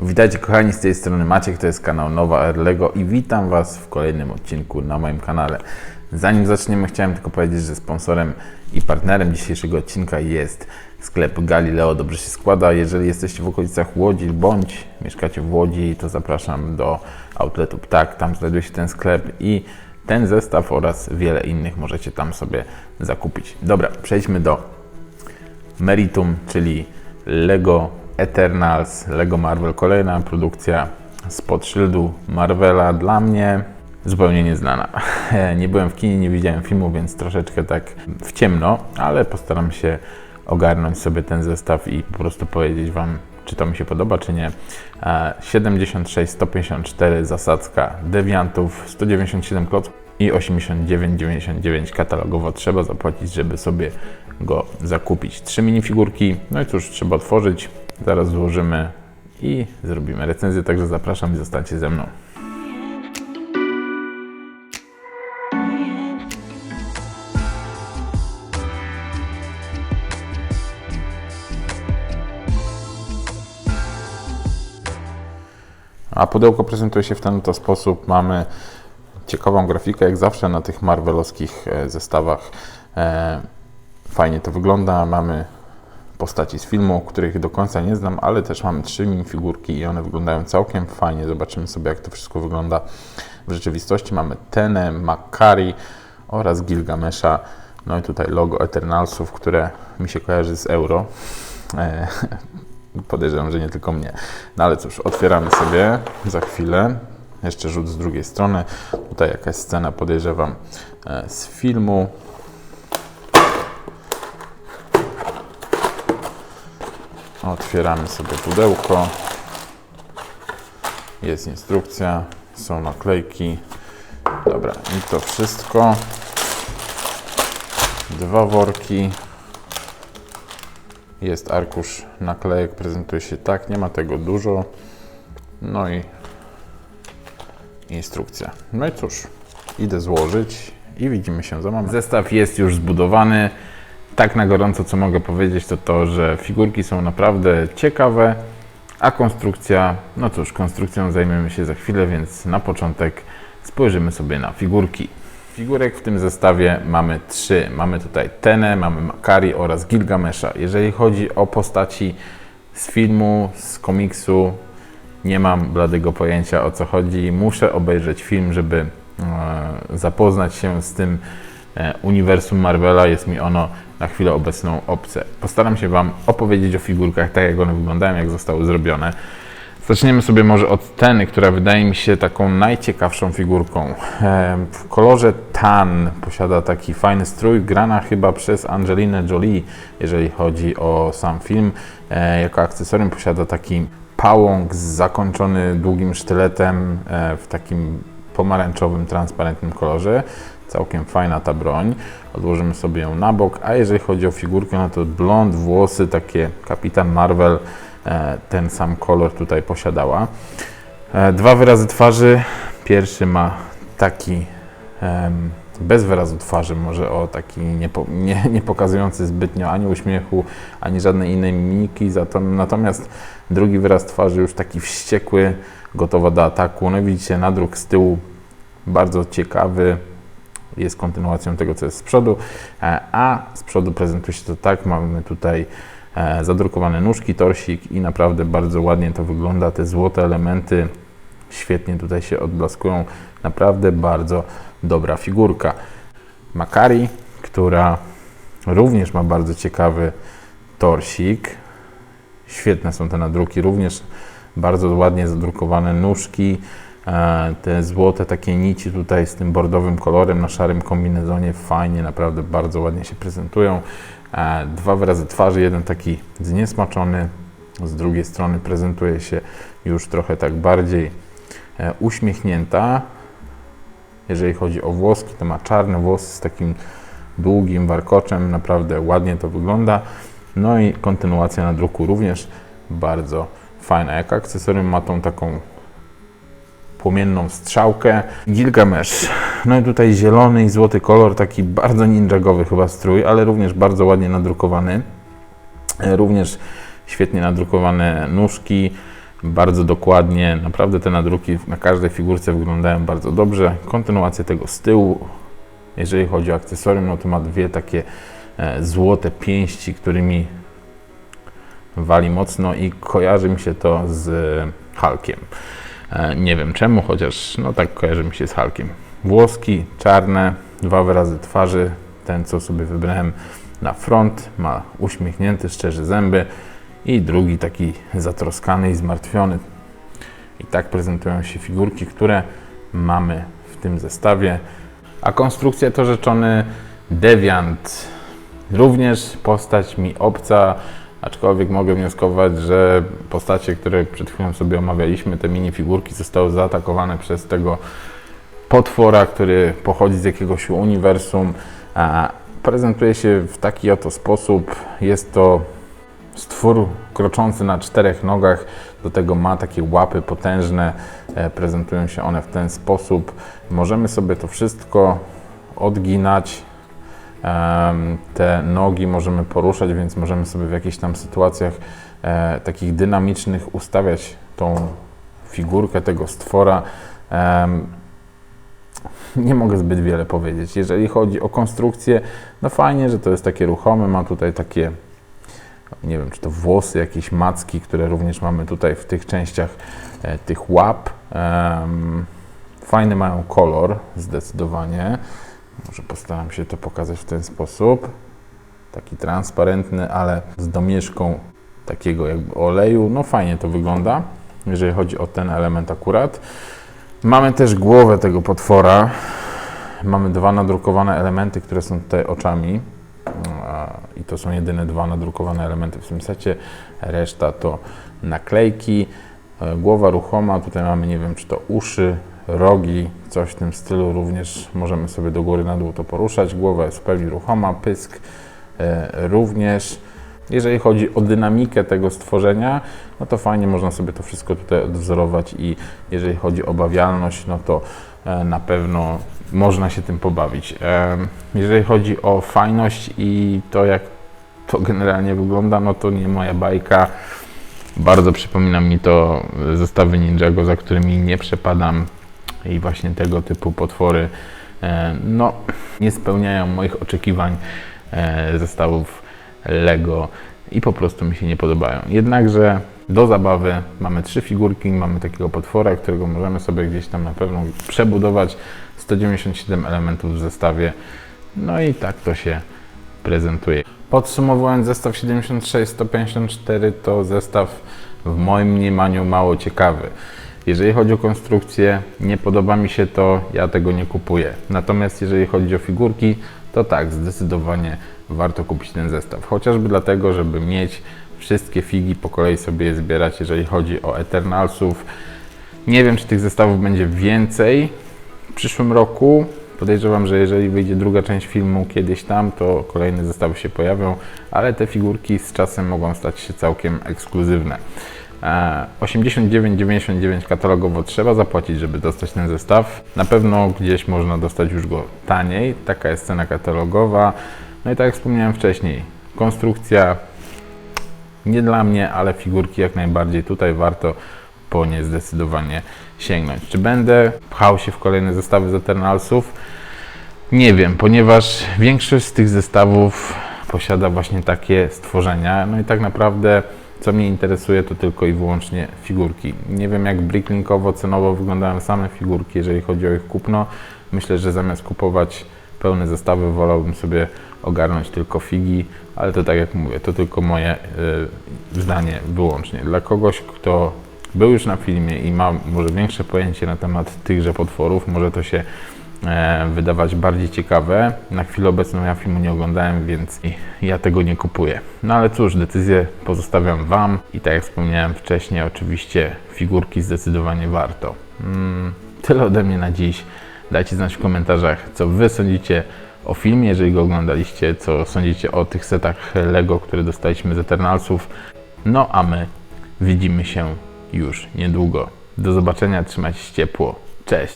Witajcie kochani, z tej strony Maciek, to jest kanał Nowa Air Lego i witam Was w kolejnym odcinku na moim kanale. Zanim zaczniemy, chciałem tylko powiedzieć, że sponsorem i partnerem dzisiejszego odcinka jest sklep Galileo Dobrze się składa. Jeżeli jesteście w okolicach Łodzi bądź mieszkacie w Łodzi, to zapraszam do outletu Ptak, tam znajduje się ten sklep i ten zestaw oraz wiele innych możecie tam sobie zakupić. Dobra, przejdźmy do Meritum, czyli Lego Eternals, Lego Marvel. Kolejna produkcja spod szyldu Marvela. Dla mnie zupełnie nieznana. Nie byłem w kinie, nie widziałem filmu, więc troszeczkę tak w ciemno, ale postaram się ogarnąć sobie ten zestaw i po prostu powiedzieć Wam, czy to mi się podoba, czy nie. E, 76, 154 zasadzka dewiantów, 197 klocków i 89,99 katalogowo trzeba zapłacić, żeby sobie go zakupić. Trzy minifigurki, no i cóż, trzeba otworzyć, zaraz złożymy i zrobimy recenzję, także zapraszam i zostańcie ze mną. A pudełko prezentuje się w ten oto sposób. Mamy ciekawą grafikę, jak zawsze na tych marvelowskich e, zestawach. E, Fajnie to wygląda. Mamy postaci z filmu, których do końca nie znam, ale też mamy trzy minifigurki i one wyglądają całkiem fajnie. Zobaczymy sobie, jak to wszystko wygląda w rzeczywistości. Mamy Tenę, Makari oraz Gilgamesha. No i tutaj logo Eternalsów, które mi się kojarzy z euro. E, Podejrzewam, że nie tylko mnie. No ale cóż, otwieramy sobie za chwilę. Jeszcze rzut z drugiej strony. Tutaj jakaś scena, podejrzewam, e, z filmu. Otwieramy sobie pudełko. Jest instrukcja, są naklejki. Dobra, i to wszystko. Dwa worki. Jest arkusz naklejek, prezentuje się tak, nie ma tego dużo. No i instrukcja. No i cóż, idę złożyć i widzimy się za moment. Zestaw jest już zbudowany. Tak na gorąco, co mogę powiedzieć, to to, że figurki są naprawdę ciekawe, a konstrukcja, no cóż, konstrukcją zajmiemy się za chwilę, więc na początek spojrzymy sobie na figurki. Figurek w tym zestawie mamy trzy. Mamy tutaj Tenę, mamy Makari oraz Gilgamesha. Jeżeli chodzi o postaci z filmu, z komiksu, nie mam bladego pojęcia o co chodzi. Muszę obejrzeć film, żeby e, zapoznać się z tym uniwersum Marvela. Jest mi ono na chwilę obecną obce. Postaram się Wam opowiedzieć o figurkach, tak jak one wyglądają, jak zostały zrobione. Zaczniemy sobie może od Teny, która wydaje mi się taką najciekawszą figurką. E, W kolorze tan posiada taki fajny strój, grana chyba przez Angelinę Jolie, jeżeli chodzi o sam film. E, Jako akcesorium posiada taki pałąk zakończony długim sztyletem e, w takim pomarańczowym, transparentnym kolorze. Całkiem fajna ta broń. Odłożymy sobie ją na bok. A jeżeli chodzi o figurkę, no to blond, włosy, takie Kapitan Marvel, e, ten sam kolor tutaj posiadała. E, Dwa wyrazy twarzy. Pierwszy ma taki bez wyrazu twarzy, może o taki nie, po- nie, nie pokazujący zbytnio ani uśmiechu, ani żadnej innej mimiki. Natomiast drugi wyraz twarzy już taki wściekły, gotowa do ataku. No widzicie, nadruk z tyłu bardzo ciekawy. Jest kontynuacją tego, co jest z przodu, e, a z przodu prezentuje się to tak. Mamy tutaj e, zadrukowane nóżki, torsik i naprawdę bardzo ładnie to wygląda. Te złote elementy świetnie tutaj się odblaskują. Naprawdę bardzo dobra figurka. Makari, która również ma bardzo ciekawy torsik. Świetne są te nadruki, również bardzo ładnie zadrukowane nóżki. E, Te złote takie nici tutaj z tym bordowym kolorem na szarym kombinezonie fajnie, naprawdę bardzo ładnie się prezentują. E, Dwa wyrazy twarzy, jeden taki zniesmaczony, z drugiej strony prezentuje się już trochę tak bardziej e, uśmiechnięta. Jeżeli chodzi o włoski, to ma czarne włosy z takim długim warkoczem, naprawdę ładnie to wygląda. No i kontynuacja na druku również bardzo fajna. Jako akcesorium ma tą taką płomienną strzałkę. Gilgamesz. No i tutaj zielony i złoty kolor, taki bardzo ninjagowy chyba strój, ale również bardzo ładnie nadrukowany. E, Również świetnie nadrukowane nóżki, bardzo dokładnie. Naprawdę te nadruki na każdej figurce wyglądają bardzo dobrze. Kontynuacja tego z tyłu. Jeżeli chodzi o akcesorium, no to ma dwie takie e, złote pięści, którymi wali mocno i kojarzy mi się to z Hulkiem. E, Nie wiem czemu, chociaż no tak kojarzy mi się z Hulkiem. Włoski, czarne, dwa wyrazy twarzy. Ten, co sobie wybrałem na front, ma uśmiechnięty, szczerzy zęby i drugi taki zatroskany i zmartwiony. I tak prezentują się figurki, które mamy w tym zestawie. A konstrukcja to rzeczony dewiant. Również postać mi obca, aczkolwiek mogę wnioskować, że postacie, które przed chwilą sobie omawialiśmy, te minifigurki zostały zaatakowane przez tego potwora, który pochodzi z jakiegoś uniwersum. Prezentuje się w taki oto sposób. Jest to stwór kroczący na czterech nogach, do tego ma takie łapy potężne, e, prezentują się one w ten sposób. Możemy sobie to wszystko odginać, te nogi możemy poruszać, więc możemy sobie w jakichś tam sytuacjach e, takich dynamicznych ustawiać tą figurkę tego stwora. Nie mogę zbyt wiele powiedzieć. Jeżeli chodzi o konstrukcję, no fajnie, że to jest takie ruchome, ma tutaj takie nie wiem, czy to włosy, jakieś macki, które również mamy tutaj w tych częściach e, tych łap. Fajny mają kolor, zdecydowanie. Może postaram się to pokazać w ten sposób. Taki transparentny, ale z domieszką takiego jakby oleju. No fajnie to wygląda, jeżeli chodzi o ten element akurat. Mamy też głowę tego potwora. Mamy dwa nadrukowane elementy, które są tutaj oczami. I to są jedyne dwa nadrukowane elementy w tym secie. Reszta to naklejki. E, Głowa ruchoma. Tutaj mamy, nie wiem, czy to uszy, rogi, coś w tym stylu. Również możemy sobie do góry, na dół to poruszać. Głowa jest w pełni ruchoma, pysk e, również. Jeżeli chodzi o dynamikę tego stworzenia, no to fajnie można sobie to wszystko tutaj odwzorować i jeżeli chodzi o bawialność, no to e, na pewno można się tym pobawić. Em, Jeżeli chodzi o fajność i to, jak to generalnie wygląda, no to nie moja bajka. Bardzo przypomina mi to zestawy Ninjago, za którymi nie przepadam i właśnie tego typu potwory e, no, nie spełniają moich oczekiwań e, zestawów Lego i po prostu mi się nie podobają. Jednakże do zabawy mamy trzy figurki, mamy takiego potwora, którego możemy sobie gdzieś tam na pewno przebudować. 197 elementów w zestawie. No i tak to się prezentuje. Podsumowując, zestaw 76-154 to zestaw w moim mniemaniu mało ciekawy. Jeżeli chodzi o konstrukcję, nie podoba mi się to, ja tego nie kupuję. Natomiast jeżeli chodzi o figurki, to tak, zdecydowanie warto kupić ten zestaw. Chociażby dlatego, żeby mieć wszystkie figi po kolei sobie je zbierać, jeżeli chodzi o Eternalsów. Nie wiem, czy tych zestawów będzie więcej w przyszłym roku. Podejrzewam, że jeżeli wyjdzie druga część filmu kiedyś tam, to kolejne zestawy się pojawią, ale te figurki z czasem mogą stać się całkiem ekskluzywne. E, 89,99 katalogowo trzeba zapłacić, żeby dostać ten zestaw. Na pewno gdzieś można dostać już go taniej. Taka jest cena katalogowa. No i tak jak wspomniałem wcześniej, konstrukcja nie dla mnie, ale figurki jak najbardziej tutaj warto po nie zdecydowanie sięgnąć. Czy będę pchał się w kolejne zestawy z Eternalsów? Nie wiem, ponieważ większość z tych zestawów posiada właśnie takie stworzenia. No i tak naprawdę co mnie interesuje to tylko i wyłącznie figurki. Nie wiem jak bricklinkowo, cenowo wyglądają same figurki, jeżeli chodzi o ich kupno. Myślę, że zamiast kupować pełne zestawy, wolałbym sobie ogarnąć tylko figi, ale to tak jak mówię, to tylko moje y, zdanie wyłącznie. Dla kogoś, kto był już na filmie i ma może większe pojęcie na temat tychże potworów, może to się wydawać bardziej ciekawe. Na chwilę obecną ja filmu nie oglądałem, więc ja tego nie kupuję. No ale cóż, decyzję pozostawiam Wam i tak jak wspomniałem wcześniej, oczywiście figurki zdecydowanie warto. Mm, tyle ode mnie na dziś. Dajcie znać w komentarzach, co Wy sądzicie o filmie, jeżeli go oglądaliście, co sądzicie o tych setach Lego, które dostaliśmy z Eternalsów. No a my widzimy się już niedługo. Do zobaczenia, trzymajcie się ciepło. Cześć!